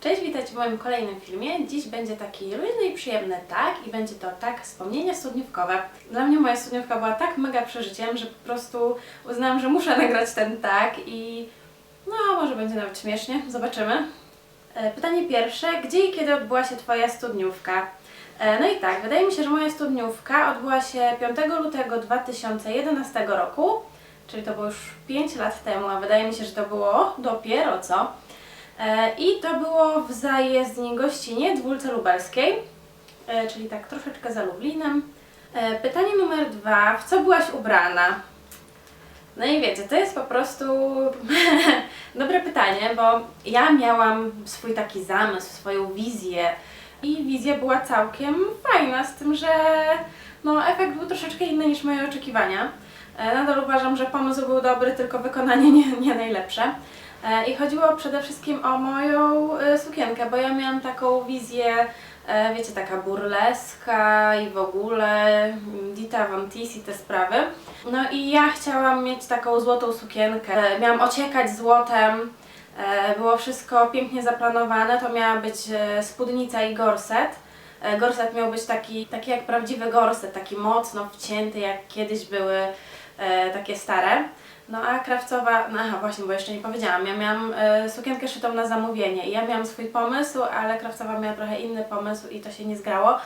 Cześć, witajcie w moim kolejnym filmie. Dziś będzie taki luźny i przyjemny tak i będzie to tak wspomnienia studniówkowe. Dla mnie moja studniówka była tak mega przeżyciem, że po prostu uznałam, że muszę nagrać ten tak i no może będzie nawet śmiesznie, zobaczymy. E, Pytanie pierwsze, gdzie i kiedy odbyła się Twoja studniówka? E, No i tak, wydaje mi się, że moja studniówka odbyła się 5 lutego 2011 roku, czyli to było już 5 lat temu, a wydaje mi się, że to było dopiero co. E, I to było w zajezdni gościnie Dwólce Lubelskiej, e, czyli tak troszeczkę za Lublinem. E, Pytanie numer dwa, w co byłaś ubrana? No i wiecie, to jest po prostu dobre pytanie, bo ja miałam swój taki zamysł, swoją wizję i wizja była całkiem fajna, z tym, że no, efekt był troszeczkę inny niż moje oczekiwania. Nadal uważam, że pomysł był dobry, tylko wykonanie nie, nie najlepsze. E, I chodziło przede wszystkim o moją e, sukienkę, bo ja miałam taką wizję, e, wiecie, taka burleska i w ogóle mm, Dita Von Teese i te sprawy. No i ja chciałam mieć taką złotą sukienkę. Miałam ociekać złotem, było wszystko pięknie zaplanowane, to miała być spódnica i gorset. Gorset miał być taki, taki jak prawdziwy gorset, taki mocno wcięty, jak kiedyś były takie stare. No a krawcowa, no aha, właśnie, bo jeszcze nie powiedziałam, ja miałam e, sukienkę szytą na zamówienie i ja miałam swój pomysł, ale krawcowa miała trochę inny pomysł i to się nie zgrało.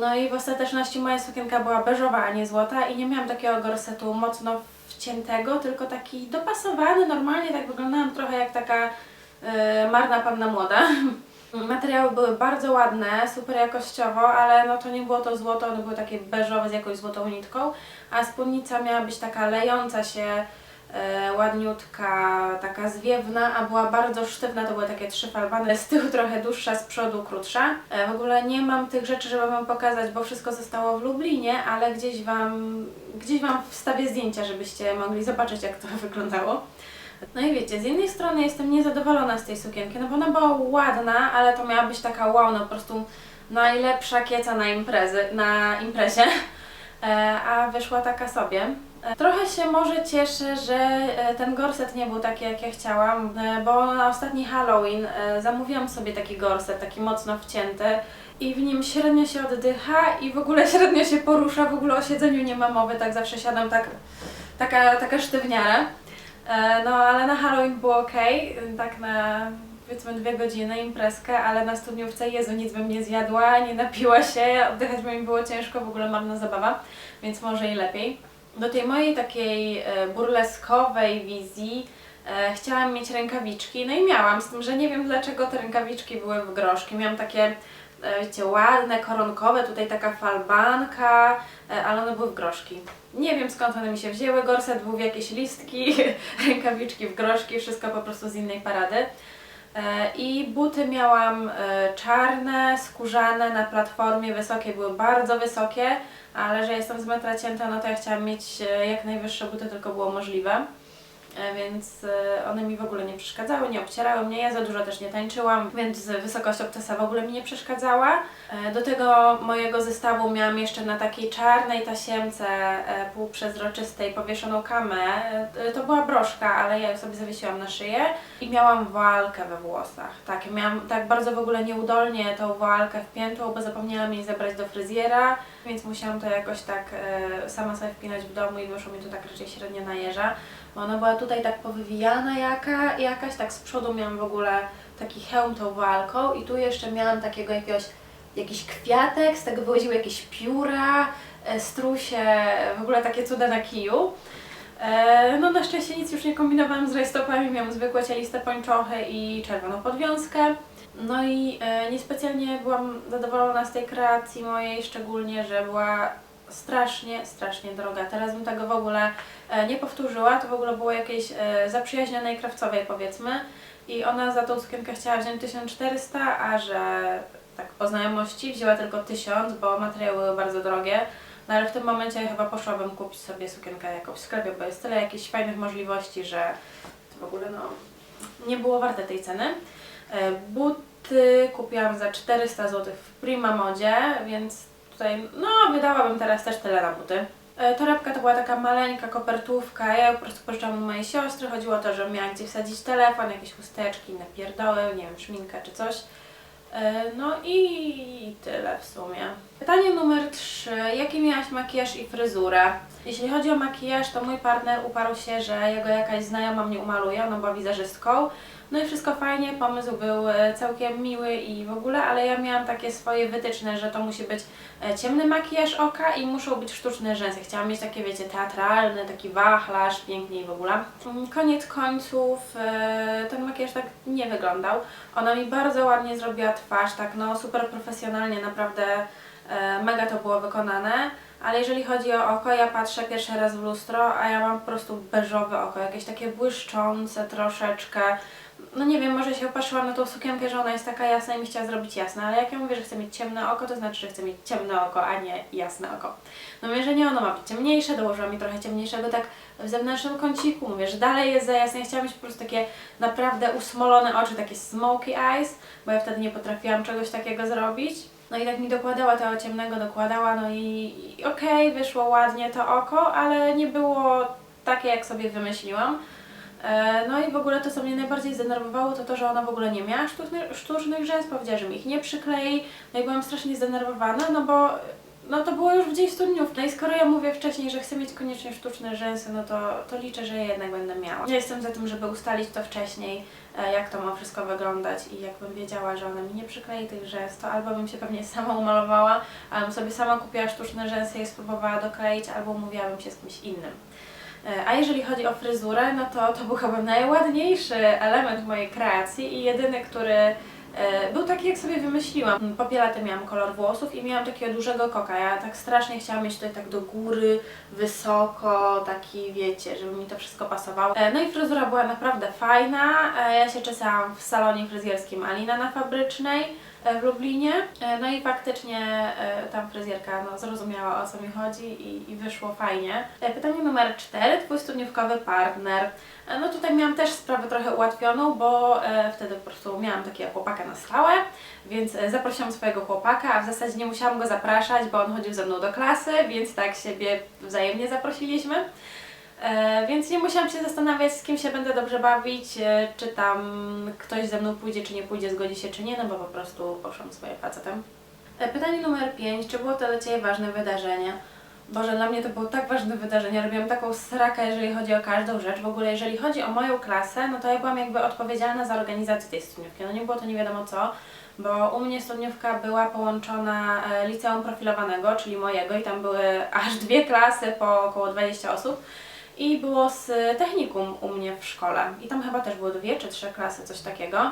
No i w ostateczności moja sukienka była beżowa, a nie złota i nie miałam takiego gorsetu mocno wciętego, tylko taki dopasowany, normalnie tak wyglądałam trochę jak taka e, marna panna młoda. Materiały były bardzo ładne, super jakościowo, ale no to nie było to złoto, one były takie beżowe z jakąś złotą nitką, a spódnica miała być taka lejąca się, e, ładniutka, taka zwiewna, a była bardzo sztywna, to były takie trzy falbany, z tyłu trochę dłuższa, z przodu krótsza. E, w ogóle nie mam tych rzeczy, żeby Wam pokazać, bo wszystko zostało w Lublinie, ale gdzieś Wam, gdzieś wam wstawię zdjęcia, żebyście mogli zobaczyć, jak to wyglądało. No i wiecie, z jednej strony jestem niezadowolona z tej sukienki, no bo ona była ładna, ale to miała być taka wow, no po prostu najlepsza kieca na imprezy, na imprezie, e, a wyszła taka sobie. E, Trochę się może cieszę, że e, ten gorset nie był taki, jak ja chciałam, bo na ostatni Halloween zamówiłam sobie taki gorset, taki mocno wcięty i w nim średnio się oddycha i w ogóle średnio się porusza, w ogóle o siedzeniu nie ma mowy, tak zawsze siadam tak, taka, taka sztywniara. E, No ale na Halloween było ok, tak na powiedzmy dwie godziny imprezkę, ale na studniówce Jezu nic bym nie zjadła, nie napiła się, oddychać by mi było ciężko, w ogóle marna zabawa, więc może i lepiej. Do tej mojej takiej e, burleskowej wizji e, chciałam mieć rękawiczki, no i miałam, z tym, że nie wiem dlaczego te rękawiczki były w groszki. Miałam takie, wiecie, ładne, koronkowe, tutaj taka falbanka, e, ale one były w groszki. Nie wiem skąd one mi się wzięły, gorset był w jakieś listki, rękawiczki w groszki, wszystko po prostu z innej parady. E, I buty miałam e, czarne, skórzane, na platformie, wysokie, były bardzo wysokie, ale że jestem z metra cięta, no to ja chciałam mieć jak najwyższe buty, tylko było możliwe. E, Więc e, one mi w ogóle nie przeszkadzały, nie obcierały mnie, ja za dużo też nie tańczyłam, więc wysokość obcasa w ogóle mi nie przeszkadzała. E, Do tego mojego zestawu miałam jeszcze na takiej czarnej tasiemce półprzezroczystej powieszoną kamę. To była broszka, ale ja ją sobie zawiesiłam na szyję i miałam walkę we włosach. Tak, miałam tak bardzo w ogóle nieudolnie tą walkę wpiętą, bo zapomniałam jej zabrać do fryzjera, więc musiałam to jakoś tak e, sama sobie wpinać w domu i wyszło mi to tak raczej średnio na jeża. Bo ona była tutaj tak powywijana jaka, jakaś, tak z przodu miałam w ogóle taki hełm tą walką i tu jeszcze miałam takiego jakiegoś, jakiś kwiatek, z tego wyłaziły jakieś pióra, e, strusie, w ogóle takie cuda na kiju. E, No na szczęście nic już nie kombinowałam z rajstopami, miałam zwykłe cieliste pończochy i czerwoną podwiązkę. No i e, niespecjalnie byłam zadowolona z tej kreacji mojej, szczególnie, że była strasznie, strasznie droga. Teraz bym tego w ogóle e, nie powtórzyła, to w ogóle było jakieś e, zaprzyjaźnionej krawcowej powiedzmy i ona za tą sukienkę chciała wziąć 1400, a że tak po znajomości wzięła tylko 1000, bo materiały były bardzo drogie. No ale w tym momencie chyba poszłabym kupić sobie sukienkę jakąś w sklepie, bo jest tyle jakichś fajnych możliwości, że w ogóle no nie było warte tej ceny. E, Buty kupiłam za 400 zł w Prima Modzie, więc tutaj no wydałabym teraz też tyle na buty. E, Torebka to była taka maleńka kopertówka, ja po prostu pożyczałam od mojej siostry. Chodziło o to, że miała gdzie wsadzić telefon, jakieś chusteczki, napierdoły, nie wiem, szminkę czy coś. E, No i tyle w sumie. Pytanie numer 3. Jaki miałaś makijaż i fryzurę? Jeśli chodzi o makijaż, to mój partner uparł się, że jego jakaś znajoma mnie umaluje, ona była wizerzystką. No i wszystko fajnie, pomysł był e, całkiem miły i w ogóle, ale ja miałam takie swoje wytyczne, że to musi być e, ciemny makijaż oka i muszą być sztuczne rzęsy. Chciałam mieć takie, wiecie, teatralne, taki wachlarz, pięknie i w ogóle. Mm, Koniec końców e, ten makijaż tak nie wyglądał. Ona mi bardzo ładnie zrobiła twarz, tak no super profesjonalnie, naprawdę mega to było wykonane. Ale jeżeli chodzi o oko, ja patrzę pierwszy raz w lustro, a ja mam po prostu beżowe oko, jakieś takie błyszczące troszeczkę. No nie wiem, może się opatrzyłam na tą sukienkę, że ona jest taka jasna i mi chciała zrobić jasne, ale jak ja mówię, że chcę mieć ciemne oko, to znaczy, że chcę mieć ciemne oko, a nie jasne oko. No mówię, że nie, ono ma być ciemniejsze, dołożyłam mi trochę ciemniejszego tak w zewnętrznym kąciku, mówię, że dalej jest za jasne, ja chciałam mieć po prostu takie naprawdę usmolone oczy, takie smoky eyes, bo ja wtedy nie potrafiłam czegoś takiego zrobić. No i tak mi dokładała tego ciemnego, dokładała, no i, i okej, wyszło ładnie to oko, ale nie było takie, jak sobie wymyśliłam. E, No i w ogóle to, co mnie najbardziej zdenerwowało, to to, że ona w ogóle nie miała sztucznych, sztucznych rzęs, powiedziała, że mi ich nie przyklei, no i byłam strasznie zdenerwowana, no bo no to było już w dzień i skoro ja mówię wcześniej, że chcę mieć koniecznie sztuczne rzęsy, no to, to liczę, że je jednak będę miała. Ja jestem za tym, żeby ustalić to wcześniej, e, jak to ma wszystko wyglądać i jakbym wiedziała, że ona mi nie przyklei tych rzęs, to albo bym się pewnie sama umalowała, albo sobie sama kupiła sztuczne rzęsy i spróbowała dokleić, albo umówiłabym się z kimś innym. E, A jeżeli chodzi o fryzurę, no to to był chyba najładniejszy element mojej kreacji i jedyny, który był taki, jak sobie wymyśliłam. Popielaty miałam kolor włosów i miałam takiego dużego koka. Ja tak strasznie chciałam mieć tutaj tak do góry, wysoko, taki wiecie, żeby mi to wszystko pasowało. E, No i fryzura była naprawdę fajna. E, Ja się czesałam w salonie fryzjerskim Alina na Fabrycznej e, w Lublinie. E, No i faktycznie e, tam fryzjerka no, zrozumiała o co mi chodzi i, i wyszło fajnie. E, Pytanie numer 4. Twój studniówkowy partner. E, No tutaj miałam też sprawę trochę ułatwioną, bo e, wtedy po prostu miałam takiego chłopaka na stałe, więc e, zaprosiłam swojego chłopaka, a w zasadzie nie musiałam go zapraszać, bo on chodził ze mną do klasy, więc tak siebie wzajemnie zaprosiliśmy. E, więc nie musiałam się zastanawiać, z kim się będę dobrze bawić, e, czy tam ktoś ze mną pójdzie, czy nie pójdzie, zgodzi się, czy nie, no bo po prostu poszłam swoim facetem. E, Pytanie numer 5. Czy było to dla Ciebie ważne wydarzenie? Boże, dla mnie to było tak ważne wydarzenie. Robiłam taką srakę, jeżeli chodzi o każdą rzecz. W ogóle, jeżeli chodzi o moją klasę, no to ja byłam jakby odpowiedzialna za organizację tej studniówki. No nie było to nie wiadomo co, bo u mnie studniówka była połączona liceum profilowanego, czyli mojego, i tam były aż dwie klasy po około 20 osób. I było z technikum u mnie w szkole. I tam chyba też były dwie czy trzy klasy, coś takiego.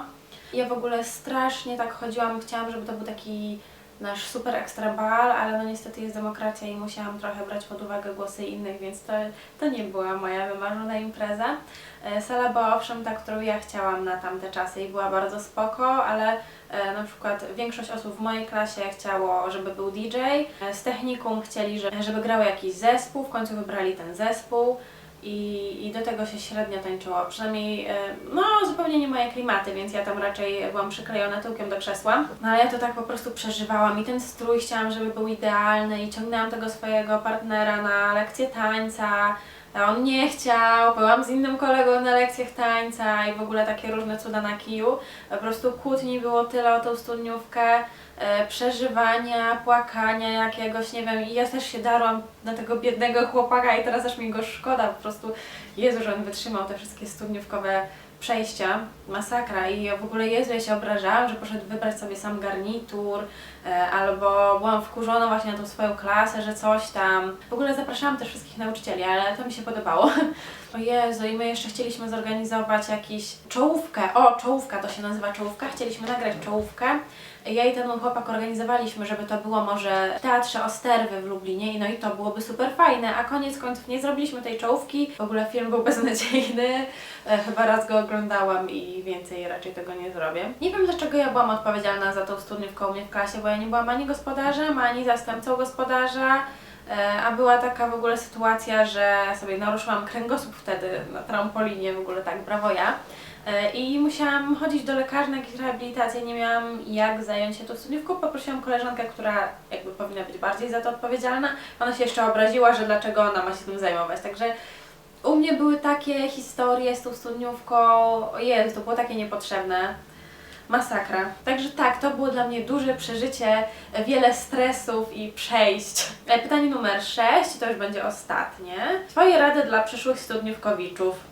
Ja w ogóle strasznie tak chodziłam, chciałam, żeby to był taki nasz super ekstra bal, ale no niestety jest demokracja i musiałam trochę brać pod uwagę głosy innych, więc to, to nie była moja wymarzona impreza. E, Sala była owszem ta, którą ja chciałam na tamte czasy i była bardzo spoko, ale e, na przykład większość osób w mojej klasie chciało, żeby był DJ. E, Z technikum chcieli, że- żeby grał jakiś zespół, w końcu wybrali ten zespół. I, I do tego się średnio tańczyło. Przynajmniej, e, no zupełnie nie moje klimaty, więc ja tam raczej byłam przyklejona tyłkiem do krzesła. No ale ja to tak po prostu przeżywałam i ten strój chciałam, żeby był idealny i ciągnęłam tego swojego partnera na lekcję tańca. A on nie chciał, byłam z innym kolegą na lekcjach tańca i w ogóle takie różne cuda na kiju. Po prostu kłótni było tyle o tą studniówkę, e, przeżywania, płakania jakiegoś, nie wiem, i ja też się darłam na tego biednego chłopaka i teraz aż mi go szkoda, po prostu Jezu, że on wytrzymał te wszystkie studniówkowe przejścia, masakra i ja w ogóle Jezu, ja się obrażałam, że poszedł wybrać sobie sam garnitur, e, albo byłam wkurzona właśnie na tą swoją klasę, że coś tam. W ogóle zapraszałam też wszystkich nauczycieli, ale to mi się podobało. O Jezu, i my jeszcze chcieliśmy zorganizować jakiś czołówkę. O, czołówka to się nazywa czołówka. Chcieliśmy nagrać czołówkę. Ja i ten mój chłopak organizowaliśmy, żeby to było może w Teatrze Osterwy w Lublinie no i to byłoby super fajne, a koniec końców nie zrobiliśmy tej czołówki. W ogóle film był beznadziejny. E, Chyba raz go oglądałam i więcej raczej tego nie zrobię. Nie wiem dlaczego ja byłam odpowiedzialna za tą studniówkę u mnie w klasie, bo ja nie byłam ani gospodarzem, ani zastępcą gospodarza. E, A była taka w ogóle sytuacja, że sobie naruszyłam kręgosłup wtedy na trampolinie, w ogóle tak, brawo ja. E, I musiałam chodzić do lekarza na jakieś rehabilitacje, nie miałam jak zająć się tą studniówką. Poprosiłam koleżankę, która jakby powinna być bardziej za to odpowiedzialna. Ona się jeszcze obraziła, że dlaczego ona ma się tym zajmować. Także u mnie były takie historie z tą studniówką, Jezu, to było takie niepotrzebne. Masakra. Także tak, to było dla mnie duże przeżycie, wiele stresów i przejść. E, Pytanie numer 6, to już będzie ostatnie. Twoje rady dla przyszłych studniówkowiczów.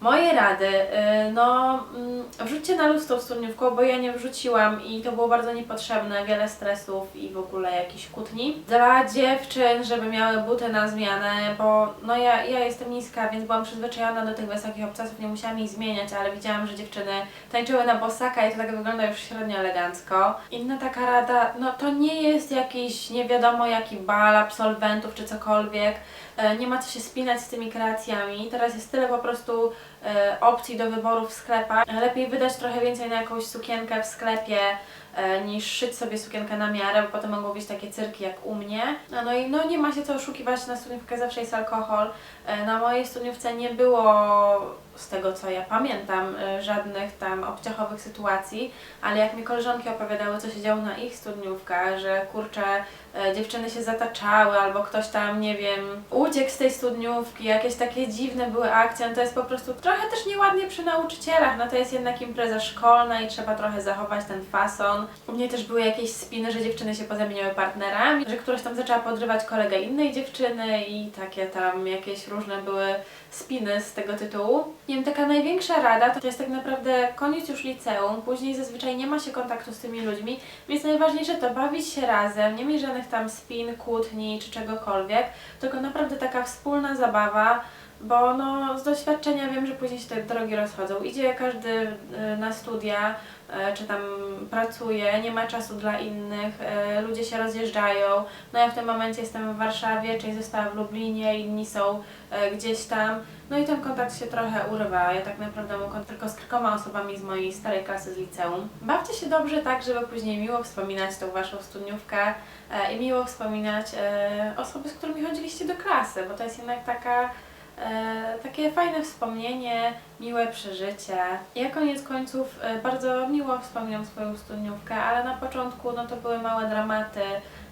Moje rady, y, no mm, wrzućcie na luz tą studniówką, bo ja nie wrzuciłam i to było bardzo niepotrzebne, wiele stresów i w ogóle jakichś kłótni. Dla dziewczyn, żeby miały buty na zmianę, bo no ja, ja jestem niska, więc byłam przyzwyczajona do tych wysokich obcasów, nie musiałam ich zmieniać, ale widziałam, że dziewczyny tańczyły na bosaka i to tak wygląda już średnio elegancko. Inna taka rada, no to nie jest jakiś nie wiadomo jaki bal absolwentów czy cokolwiek, E, nie ma co się spinać z tymi kreacjami. Teraz jest tyle po prostu opcji do wyboru w sklepach. E, Lepiej wydać trochę więcej na jakąś sukienkę w sklepie, e, niż szyć sobie sukienkę na miarę, bo potem mogą być takie cyrki jak u mnie. No, no i no nie ma się co oszukiwać, na studniówkę zawsze jest alkohol. E, Na mojej studniówce nie było, z tego co ja pamiętam, e, żadnych tam obciachowych sytuacji, ale jak mi koleżanki opowiadały, co się działo na ich studniówkach, że kurczę, e, dziewczyny się zataczały, albo ktoś tam, nie wiem, uciekł z tej studniówki, jakieś takie dziwne były akcje, no to jest po prostu trochę też nieładnie przy nauczycielach, no to jest jednak impreza szkolna i trzeba trochę zachować ten fason. U mnie też były jakieś spiny, że dziewczyny się pozamieniały partnerami, że któraś tam zaczęła podrywać kolegę innej dziewczyny i takie tam jakieś różne były spiny z tego tytułu. Nie wiem, taka największa rada to jest tak naprawdę koniec już liceum, później zazwyczaj nie ma się kontaktu z tymi ludźmi, więc najważniejsze to bawić się razem, nie mieć żadnych tam spin, kłótni czy czegokolwiek, tylko naprawdę taka wspólna zabawa, bo no, z doświadczenia wiem, że później się te drogi rozchodzą. Idzie każdy y, na studia, y, czy tam pracuje, nie ma czasu dla innych, y, ludzie się rozjeżdżają. No ja w tym momencie jestem w Warszawie, część została w Lublinie, inni są gdzieś tam. No i ten kontakt się trochę urywa. Ja tak naprawdę mam tylko z kilkoma osobami z mojej starej klasy z liceum. Bawcie się dobrze tak, żeby później miło wspominać tą waszą studniówkę i miło wspominać osoby, z którymi chodziliście do klasy, bo to jest jednak taka takie fajne wspomnienie, miłe przeżycie. Ja koniec końców e, bardzo miło wspominam swoją studniówkę, ale na początku no to były małe dramaty,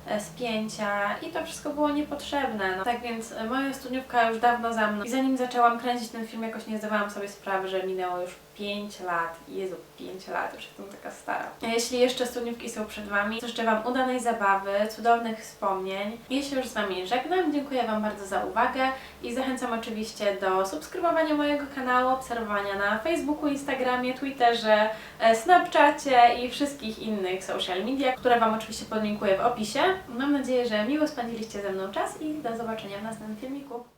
e, spięcia i to wszystko było niepotrzebne. No, tak więc e, moja studniówka już dawno za mną i zanim zaczęłam kręcić ten film jakoś nie zdawałam sobie sprawy, że minęło już 5 lat. Jezu, 5 lat, już jestem taka stara. Jeśli jeszcze studniówki są przed Wami, to życzę Wam udanej zabawy, cudownych wspomnień. Się już z Wami żegnam, dziękuję Wam bardzo za uwagę i zachęcam oczywiście do subskrybowania mojego kanału, obserwowania na Facebooku, Instagramie, Twitterze, e, Snapchacie i wszystkich innych social media, które Wam oczywiście podlinkuję w opisie. Mam nadzieję, że miło spędziliście ze mną czas i do zobaczenia w następnym filmiku.